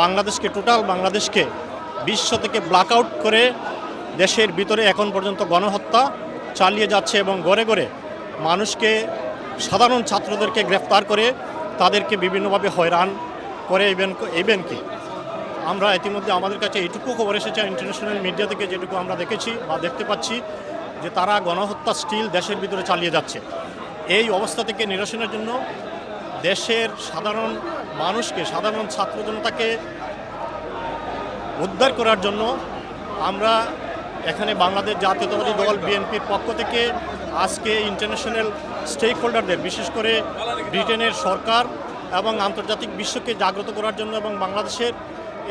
বাংলাদেশকে টোটাল বাংলাদেশকে বিশ্ব থেকে ব্ল্যাক করে দেশের ভিতরে এখন পর্যন্ত গণহত্যা চালিয়ে যাচ্ছে এবং গড়ে গড়ে মানুষকে, সাধারণ ছাত্রদেরকে গ্রেফতার করে তাদেরকে বিভিন্নভাবে হয়রান করে ইভেন ইভেন কি। আমরা ইতিমধ্যে আমাদের কাছে এইটুকু খবর এসেছে ইন্টারন্যাশনাল মিডিয়া থেকে যেটুকু আমরা দেখেছি বা দেখতে পাচ্ছি যে তারা গণহত্যা স্টিল দেশের ভিতরে চালিয়ে যাচ্ছে। এই অবস্থা থেকে নিরসনের জন্য দেশের সাধারণ মানুষকে, সাধারণ ছাত্র জনতাকে উদ্ধার করার জন্য আমরা এখানে বাংলাদেশ জাতীয়তাবাদী দল, বিএনপির পক্ষ থেকে আজকে ইন্টারন্যাশনাল স্টেক হোল্ডারদের বিশেষ করে ব্রিটেনের সরকার এবং আন্তর্জাতিক বিশ্বকে জাগ্রত করার জন্য এবং বাংলাদেশের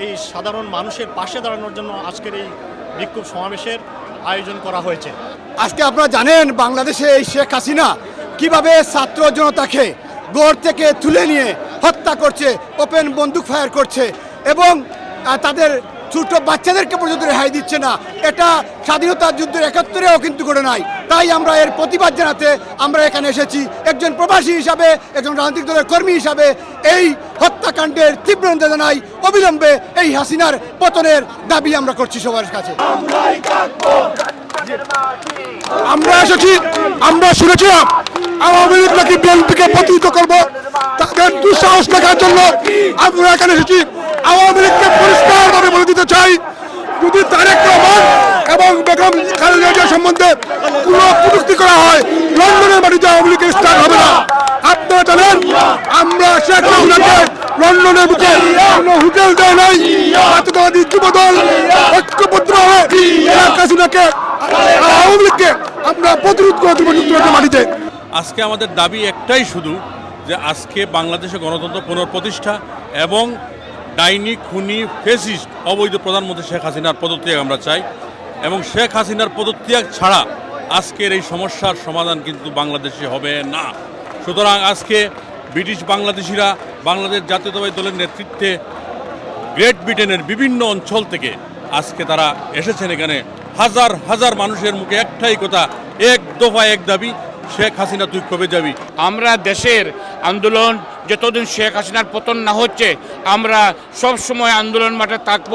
এই সাধারণ মানুষের পাশে দাঁড়ানোর জন্য আজকের এই বিক্ষোভ সমাবেশের আয়োজন করা হয়েছে। আজকে আপনারা জানেন বাংলাদেশে এই শেখ হাসিনা কীভাবে ছাত্র জনতাকে গড় থেকে তুলে নিয়ে হত্যা করছে, ওপেন বন্দুক ফায়ার করছে এবং তাদের ছোট বাচ্চাদেরকে পর্যন্ত রেহাই দিচ্ছে না। এটা স্বাধীনতা যুদ্ধের একাত্তরেও কিন্তু করে নাই। তাই আমরা এর প্রতিবাদ জানাতে আমরা এখানে এসেছি। একজন প্রবাসী হিসাবে, একজন রাজনৈতিক দলের কর্মী হিসাবে এই হত্যাকাণ্ডের তীব্র জানাই। অবিলম্বে এই হাসিনার পতনের দাবি আমরা করছি সবার কাছে। আমরা এসেছি, আমরা শুনেছিলাম আওয়ামী লীগ নাকি বিএনপিকে প্রতিহিত করব। দুঃসাহস দেখার জন্য আমরা এখানে এসেছি। আওয়ামী লীগকে পরিষ্কারভাবে বলে দিতে চাই, যদি তারেক রহমান এবং বেগম খালেদা সম্বন্ধে কোনো কটূক্তি করা হয়, লন্ডনের মাটিতে আওয়ামী লীগের স্টার্ট হবে না। আপনারা জানেন, আমরা শেখ হাসিনাকে লন্ডনের বুকে কোনো হোটেল দেয় নাই। জাতীয়তাবাদী যুব দল ঐক্যবদ্ধ হয়ে শেখ হাসিনাকে, আওয়ামী লীগকে আমরা প্রতিরোধ করে দেবো যুক্তরাষ্ট্রের মাটিতে। আজকে আমাদের দাবি একটাই শুধু যে আজকে বাংলাদেশে গণতন্ত্র পুনঃপ্রতিষ্ঠা এবং ডাইনি, খুনি, ফেসিস্ট, অবৈধ প্রধানমন্ত্রী শেখ হাসিনার পদত্যাগ আমরা চাই। এবং শেখ হাসিনার পদত্যাগ ছাড়া আজকের এই সমস্যার সমাধান কিন্তু বাংলাদেশে হবে না। সুতরাং আজকে ব্রিটিশ বাংলাদেশিরা বাংলাদেশ জাতীয়তাবাদী দলের নেতৃত্বে গ্রেট ব্রিটেনের বিভিন্ন অঞ্চল থেকে আজকে তারা এসেছেন এখানে। হাজার হাজার মানুষের মুখে একটাই কথা, এক দফা এক দাবি শেখ হাসিনা তুই কবে যাবি আমরা দেশের আন্দোলন যতদিন শেখ হাসিনার পতন না হচ্ছে আমরা সব সময় আন্দোলন মাঠে থাকব।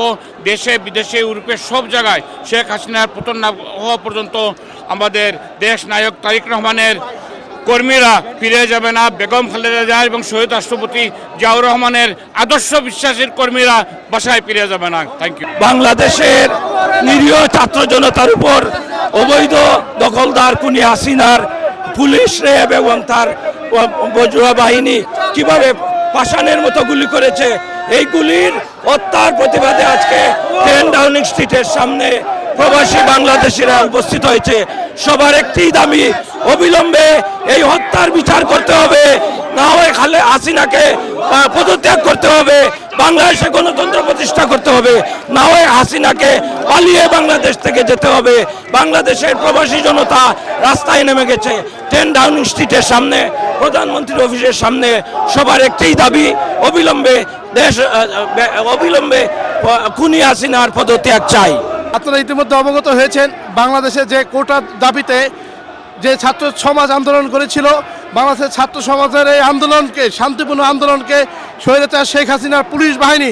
দেশে বিদেশে ইউরোপের সব জায়গায় শেখ হাসিনার পতন না হওয়া পর্যন্ত আমাদের দেশ নায়ক তারিক রহমানের কর্মীরা ফিরে যাবে না। বেগম খালেদা জিয়া এবং শহীদ রাষ্ট্রপতি জিয়াউর রহমানের আদর্শ বিশ্বাসের কর্মীরা বাসায় ফিরে যাবে না। থ্যাংক ইউ বাংলাদেশের নিরীহ ছাত্র জনতার উপর অবৈধ দখলদার কুনি হাসিনার পুলিশ র্যাব এবং তার বজুয়া বাহিনী কীভাবে পাষাণের মতো গুলি করেছে, এই গুলির হত্যার প্রতিবাদে আজকে ডাউনিং স্ট্রিটের সামনে প্রবাসী বাংলাদেশিরা উপস্থিত হয়েছে। সবার একটি দাবি, অবিলম্বে এই হত্যার বিচার করতে হবে। না হয় খালে হাসিনাকে পদত্যাগ করতে হবে, বাংলাদেশে গণতন্ত্র প্রতিষ্ঠা করতে হবে। না হয় হাসিনাকে পালিয়ে বাংলাদেশ থেকে যেতে হবে। বাংলাদেশের প্রবাসী জনতা রাস্তায় নেমে গেছে টেন ডাউনিং স্ট্রিটের সামনে, প্রধানমন্ত্রীর অফিসের সামনে। সবার একটাই দাবি, অবিলম্বে দেশ অবিলম্বে খুনি হাসিনার পদত্যাগ চাই। আপনারা ইতিমধ্যে অবগত হয়েছেন, বাংলাদেশে যে কোটা দাবিতে যে ছাত্র সমাজ আন্দোলন করেছিল, বাংলাদেশের ছাত্র সমাজের এই আন্দোলনকে, শান্তিপূর্ণ আন্দোলনকে স্বৈরাচার শেখ হাসিনার পুলিশ বাহিনী।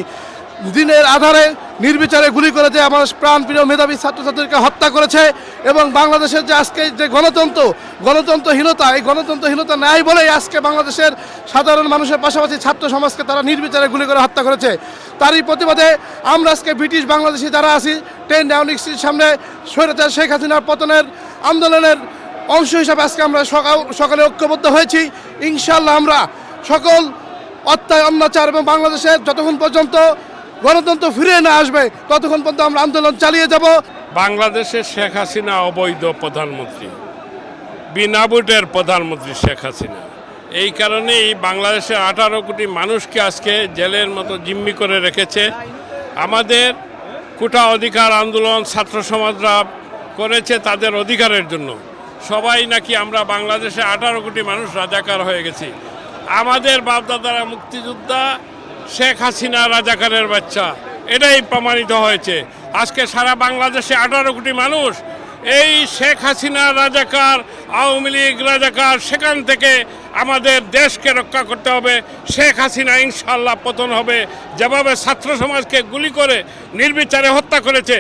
দিনের আধারে নির্বিচারে গুলি করে যে আমার প্রাণপ্রিয় মেধাবী ছাত্রছাত্রীকে হত্যা করেছে এবং বাংলাদেশের যে আজকে যে গণতন্ত্র, গণতন্ত্রহীনতা, এই গণতন্ত্রহীনতা নাই বলেই আজকে বাংলাদেশের সাধারণ মানুষের পাশাপাশি ছাত্র সমাজকে তারা নির্বিচারে গুলি করে হত্যা করেছে। তারই প্রতিবাদে আমরা আজকে ব্রিটিশ বাংলাদেশি যারা আছি, টেন ডাউনিং স্ট্রিট সামনে স্বৈরাচার শেখ হাসিনার পতনের আন্দোলনের অংশ হিসাবে আজকে আমরা সকাল, সকালে ঐক্যবদ্ধ হয়েছি। ইনশাল্লাহ আমরা সকল অত্যায় অত্যাচার এবং বাংলাদেশের যতক্ষণ পর্যন্ত গণতন্ত্র ফিরে না আসবে, ততক্ষণ পর্যন্ত আমরা আন্দোলন চালিয়ে যাব। বাংলাদেশের শেখ হাসিনা অবৈধ প্রধানমন্ত্রী, বিনা ভোটের প্রধানমন্ত্রী শেখ হাসিনা। এই কারণেই বাংলাদেশের আঠারো কোটি মানুষকে আজকে জেলের মতো জিম্মি করে রেখেছে। আমাদের কোটা অধিকার আন্দোলন ছাত্র সমাজরা করেছে তাদের অধিকারের জন্য। সবাই নাকি আমরা বাংলাদেশে আঠারো কোটি মানুষ রাজাকার হয়ে গেছি। আমাদের বাপদাদারা মুক্তিযোদ্ধা, শেখ হাসিনা রাজাকারের বাচ্চা। এটাই প্রমাণিত হয়েছে। আজকে সারা বাংলাদেশে আঠারো কোটি মানুষ এই শেখ হাসিনা রাজাকার, আওয়ামী লীগ রাজাকার, সেখান থেকে আমাদের দেশকে রক্ষা করতে হবে। শেখ হাসিনা ইনশাল্লাহ পতন হবে। যেভাবে ছাত্র সমাজকে গুলি করে নির্বিচারে হত্যা করেছে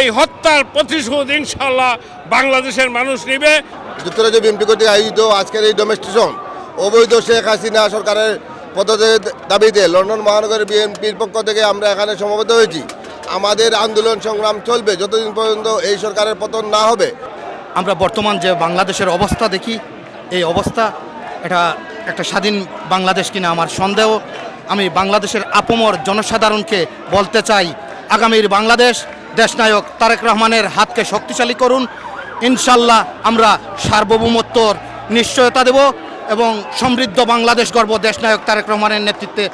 এই হত্যার প্রতিশোধ ইনশাল্লাহ বাংলাদেশের মানুষ নিবে। যুক্তরাজ্য বিএনপি কর্তৃক আয়োজিত আজকের এই ডোমেস্টিশন অবৈধ শেখ হাসিনা সরকারের পদত্যাগের দাবিতে লন্ডন মহানগরের বিএনপির পক্ষ থেকে আমরা এখানে সমবেত হয়েছি। আমাদের আন্দোলন সংগ্রাম চলবে যতদিন পর্যন্ত এই সরকারের পতন না হবে। আমরা বর্তমান যে বাংলাদেশের অবস্থা দেখি এই অবস্থা এটা একটা স্বাধীন বাংলাদেশ কিনা আমার সন্দেহ। আমি বাংলাদেশের আপমর জনসাধারণকে বলতে চাই, আগামীর বাংলাদেশ দেশনায়ক তারেক রহমানের হাতকে শক্তিশালী করুন। ইনশাল্লাহ আমরা সার্বভৌমত্বর নিশ্চয়তা দেব এবং সমৃদ্ধ বাংলাদেশ গর্ব দেশনায়ক তারেক রহমানের নেতৃত্বে